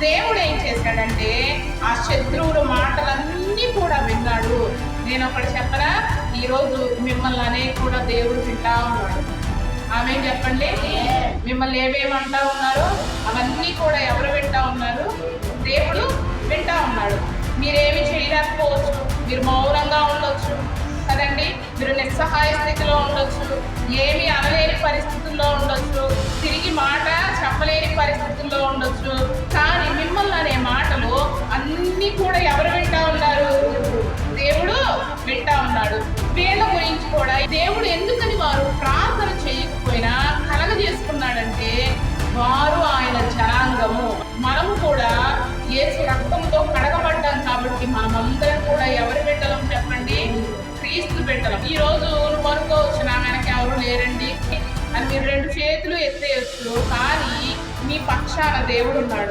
దేవుడు ఏం చేశాడంటే ఆ శత్రువుల మాటలన్నీ కూడా విన్నాడు. నేను ఒకటి చెప్పరా ఈరోజు మిమ్మల్ని అనేక కూడా దేవుడు వింటా ఉన్నాడు. ఆమె చెప్పండి? మిమ్మల్ని ఏమేమి అంటా ఉన్నారో అవన్నీ కూడా ఎవరు వింటా ఉన్నారు? దేవుడు వింటా ఉన్నాడు. మీరేమి చేయలేకపోవచ్చు. మీరు మౌనంగా ఉండొచ్చు. కదండి? మీరు నిస్సహాయ స్థితిలో ఉండొచ్చు. ఏమి అనలేని పరిస్థితుల్లో ఉండొచ్చు. తిరిగి మాట చెప్పలేని పరిస్థితుల్లో ఉండొచ్చు. కూడా దేవుడు ఎందుకని వారు ప్రార్థన చేయకపోయినా కలగజేసుకున్నాడంటే వారు ఆయన జనాంగము. మనము కూడా ఏసు రక్తంతో కడగబడ్డాం కాబట్టి మనమందరం కూడా ఎవరి బిడ్డలం చెప్పండి? క్రీస్తు బిడ్డలం. ఈ రోజు నువ్వు అనుకోవచ్చు నా వెనక ఎవరు లేరండి? అని మీరు రెండు చేతులు ఎత్తేయచ్చు. కానీ మీ పక్షాన దేవుడు ఉన్నాడు.